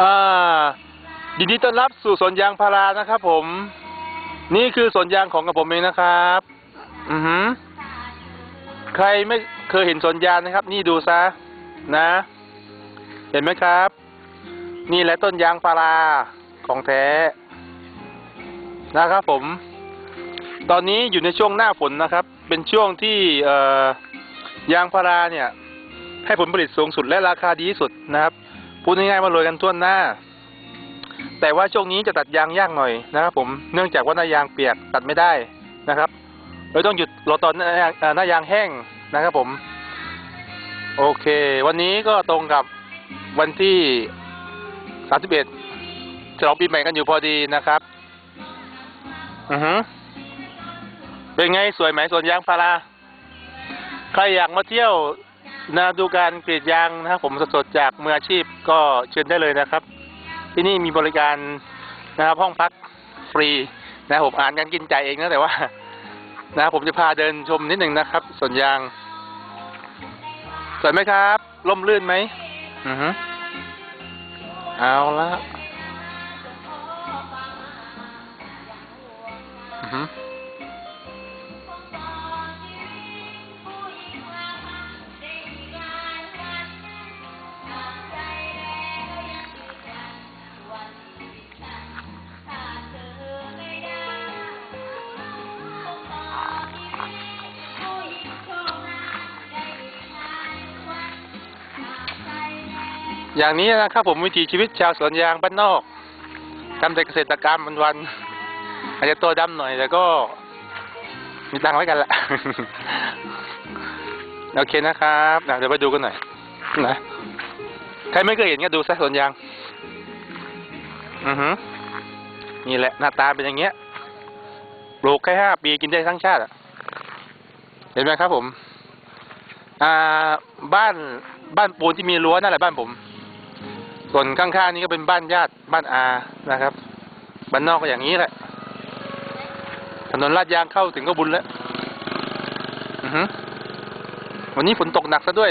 อ่ายินดีต้อนรับสู่สวนยางพารานะครับ ผม นี่คือสวนยางของกับผมเองนะครับ อือหือ ใครไม่เคยเห็นสวนยางนะครับ นี่ดูซะ นะ เห็นไหมครับ นี่แหละต้นยางพาราของแท้ นะครับ ผม ตอนนี้อยู่ในช่วงหน้าฝนนะครับ เป็นช่วงที่เอ่อยางพาราเนี่ย ให้ผลผลิตสูงสุดและราคาดีที่สุดนะครับ พูดง่ายๆว่าโรยกันทั่วหน้า แต่ว่าช่วงนี้จะตัดยางยากหน่อยนะครับ ผมเนื่องจากว่าหน้ายางเปียกตัดไม่ได้นะครับเราต้องหยุดรอตอนหน้ายางหน้ายางแห้งนะครับ ผม โอเค วันนี้ก็ตรงกับวันที่31ฉลองปีใหม่กันอยู่พอดีนะครับ อือฮึเป็นไงสวยไหมสวนยางพารา ใครอยากมาเที่ยว นาดูการกรีดยางนะครับ ผมสดๆจากมืออาชีพก็เชิญได้เลยนะครับ ที่นี่มีบริการนะครับห้องพักฟรีนะผมอ่านกันกินใจเองนะแต่ว่า นะผมจะพาเดินชมนิดหนึ่งนะครับสวนยางสวยไหมครับร่มรื่นไหมอือฮึเอาละอือฮึ อย่างนี้นะครับผมวิถีชีวิตชาวสวนยางบ้านนอกทำแต่เกษตรกรรมวันๆอาจจะตัวดำหน่อยแต่ก็ มีตังค์ไว้กันละโอเคนะครับเดี๋ยวไปดูกันหน่อยนะใครไม่เคยเห็นก็ดูซะสวนยาง อือฮึนี่แหละหน้าตาเป็นอย่างเงี้ยปลูกแค่ห้าปีกินได้ทั้งชาติอะเห็นไหมครับผม อ่า บ้าน บ้านปูนที่มีรั้วนั่นแหละบ้านผม ส่วนข้างๆนี้ก็เป็นบ้านญาติบ้านอานะครับบ้านนอกก็อย่างนี้แหละ ถนนลาดยางเข้าถึงก็บุญแล้ววันนี้ฝนตกหนักซะด้วย